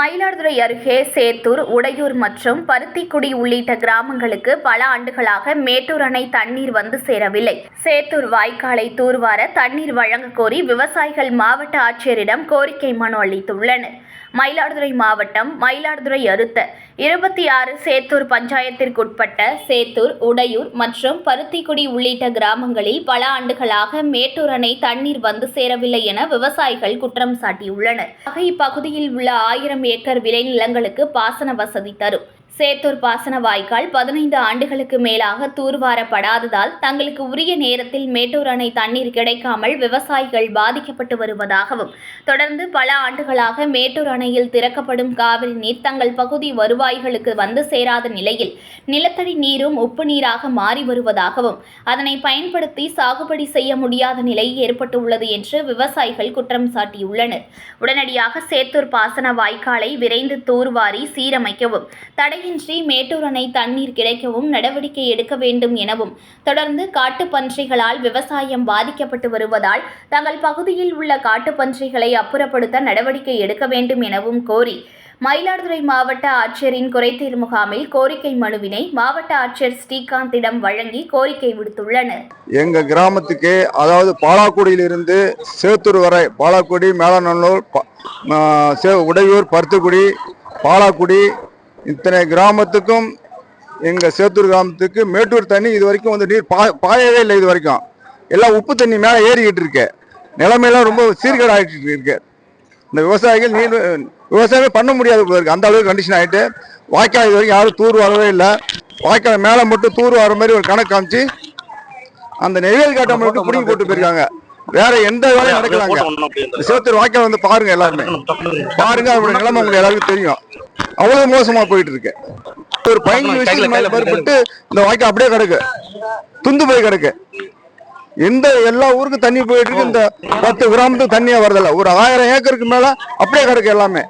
மயிலாடுதுறை அருகே சேத்தூர் உடையூர் மற்றும் பருத்திக்குடி உள்ளிட்ட கிராமங்களுக்கு பல ஆண்டுகளாக மேட்டூர் அணை தண்ணீர் வந்து சேரவில்லை. சேத்தூர் வாய்க்காலை தூர்வார தண்ணீர் வழங்க கோரி விவசாயிகள் மாவட்ட ஆட்சியரிடம் கோரிக்கை மனு அளித்துள்ளனர். மயிலாடுதுறை மாவட்டம் மயிலாடுதுறை அறுத்த இருபத்தி ஆறு சேத்தூர் பஞ்சாயத்திற்குட்பட்ட சேத்தூர் உடையூர் மற்றும் பருத்திக்குடி உள்ளிட்ட கிராமங்களில் பல ஆண்டுகளாக மேட்டூர் அணை தண்ணீர் வந்து சேரவில்லை என விவசாயிகள் குற்றம் சாட்டியுள்ளனர். ஆக இப்பகுதியில் உள்ள ஆயிரம் ஏக்கர் விளைநிலங்களுக்கு பாசன வசதி தரும். சேத்தூர் பாசன வாய்க்கால் பதினைந்து ஆண்டுகளுக்கு மேலாக தூர்வாரப்படாததால் தங்களுக்கு உரிய நேரத்தில் மேட்டூர் அணை தண்ணீர் கிடைக்காமல் விவசாயிகள் பாதிக்கப்பட்டு வருவதாகவும் தொடர்ந்து பல ஆண்டுகளாக மேட்டூர் அணையில் திறக்கப்படும் காவிரி நீர் தங்கள் பகுதி வருவாய்களுக்கு வந்து சேராத நிலையில் நிலத்தடி நீரும் உப்பு நீராக மாறி வருவதாகவும் அதனை பயன்படுத்தி சாகுபடி செய்ய முடியாத நிலை ஏற்பட்டுள்ளது என்று விவசாயிகள் குற்றம் சாட்டியுள்ளனர். உடனடியாக சேத்தூர் பாசன வாய்க்காலை விரைந்து தூர்வாரி சீரமைக்கவும் தடை தடையின்றி மேட்டூர் அணை தண்ணீர் கிடைக்கவும் நடவடிக்கை எடுக்க வேண்டும் எனவும் தொடர்ந்து காட்டுப்பன்றிகளால் விவசாயம் பாதிக்கப்பட்டு வருவதால் தங்கள் பகுதியில் உள்ள காட்டுப்பன்றிகளை அப்புறப்படுத்த நடவடிக்கை எடுக்க வேண்டும் எனவும் கோரி மயிலாடுதுறை மாவட்ட ஆட்சியரின் குறைதீர் முகாமில் கோரிக்கை மனுவினை மாவட்ட ஆட்சியர் ஸ்ரீகாந்திடம் வழங்கி கோரிக்கை விடுத்துள்ளனர். எங்க கிராமத்துக்கு அதாவது பாலாக்குடியிலிருந்து சேத்தூர் வரை பாலாக்குடி மேலநல்லூர் சே- உடையூர் பருத்துக்குடி பாலாக்குடி இத்தனை கிராமத்துக்கும் எங்க சேத்தூர் கிராமத்துக்கு மேட்டூர் தண்ணி இது வரைக்கும் வந்து நீர் பா பாயவே இல்லை இது வரைக்கும். எல்லாம் உப்பு தண்ணி மேலே ஏறிக்கிட்டு இருக்கு. நிலைமையெல்லாம் ரொம்ப சீர்கேடாகிட்டு இருக்கு. இந்த விவசாயிகள் நீர் விவசாயமே பண்ண முடியாது போல இருக்கு. அந்த அளவுக்கு கண்டிஷன் ஆயிட்டு வாய்க்கால் இது வரைக்கும் யாரும் தூர் வரவே இல்லை. வாய்க்கால் மேலே மட்டும் தூர் வர மாதிரி ஒரு கணக்கு காமிச்சு அந்த நெய்வேலி காட்டை மட்டும் பிடிங்கி போட்டு போயிருக்காங்க. வேற எந்த வேலையும் நடக்கலாங்க. சேத்தூர் வாய்க்கால் வந்து பாருங்க எல்லாருமே. பாருங்க அவருடைய நிலைமை உங்களுக்கு எல்லாருக்கும் தெரியும். அவ்வளவு மோசமா போயிட்டு இருக்கு. ஒரு பதினஞ்சு வருஷத்துக்கு மேல மேற்பட்டு இந்த வாய்க்கால் அப்படியே கிடக்கு. துந்து போய் கிடக்கு. எந்த எல்லா ஊருக்கும் தண்ணி போயிட்டு இருக்கு. இந்த பத்து கிராமத்துக்கு தண்ணியா வரதில்ல. ஒரு ஆயிரம் ஏக்கருக்கு மேல அப்படியே கிடக்கு எல்லாமே.